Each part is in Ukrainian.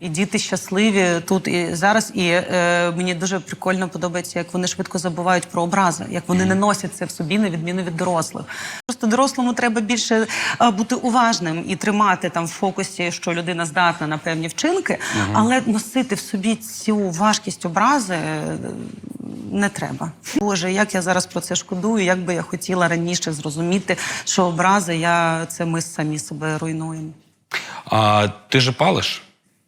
І діти щасливі тут і зараз. І е, мені дуже прикольно подобається, як вони швидко забувають про образи, як вони не носять це в собі, на відміну від дорослих. Просто дорослому треба більше е, бути уважним і тримати там в фокусі, що людина здатна на певні вчинки, але носити в собі цю важкість образи. е, Не треба. Боже, як я зараз про це шкодую, як би я хотіла раніше зрозуміти, що образи я це ми самі себе руйнуємо. А ти же палиш?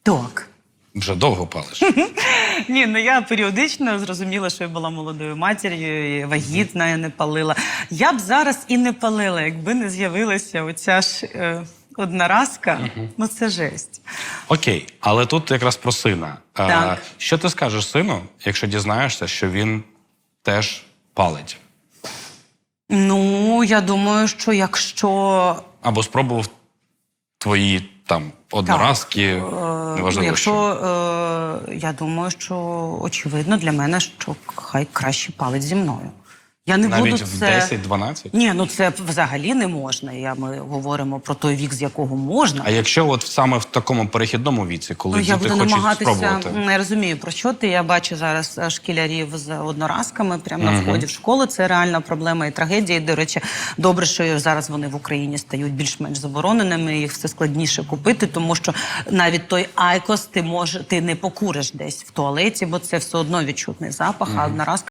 Так. Вже довго палиш. Ні, ну я періодично зрозуміла, що я була молодою матір'ю, і вагітна, я не палила. Я б зараз і не палила, якби не з'явилася оця ж е, одноразка. Ну це жесть. Окей, але тут якраз про сина. А, Так. що ти скажеш сину, якщо дізнаєшся, що він теж палить? Ну, я думаю, що якщо Або спробував твої там одноразки, неважливо. Ну, якщо е, я думаю, що очевидно для мене, що хай краще палить зі мною. Я не Навіть буду в це... 10-12? Ні, ну це взагалі не можна. Я, ми говоримо про той вік, з якого можна. А якщо от саме в такому перехідному віці, коли Ну, я діти буду хочуть намагатися. спробувати? Не розумію про що ти. Я бачу зараз е, шкілярів з одноразками прямо на вході в школу. Це реальна проблема і трагедія. І, До речі, добре, що зараз вони в Україні стають більш-менш забороненими. Їх все складніше купити, тому що навіть той айкос ти може ти не покуриш десь в туалеті, бо це все одно відчутний запах. А одноразка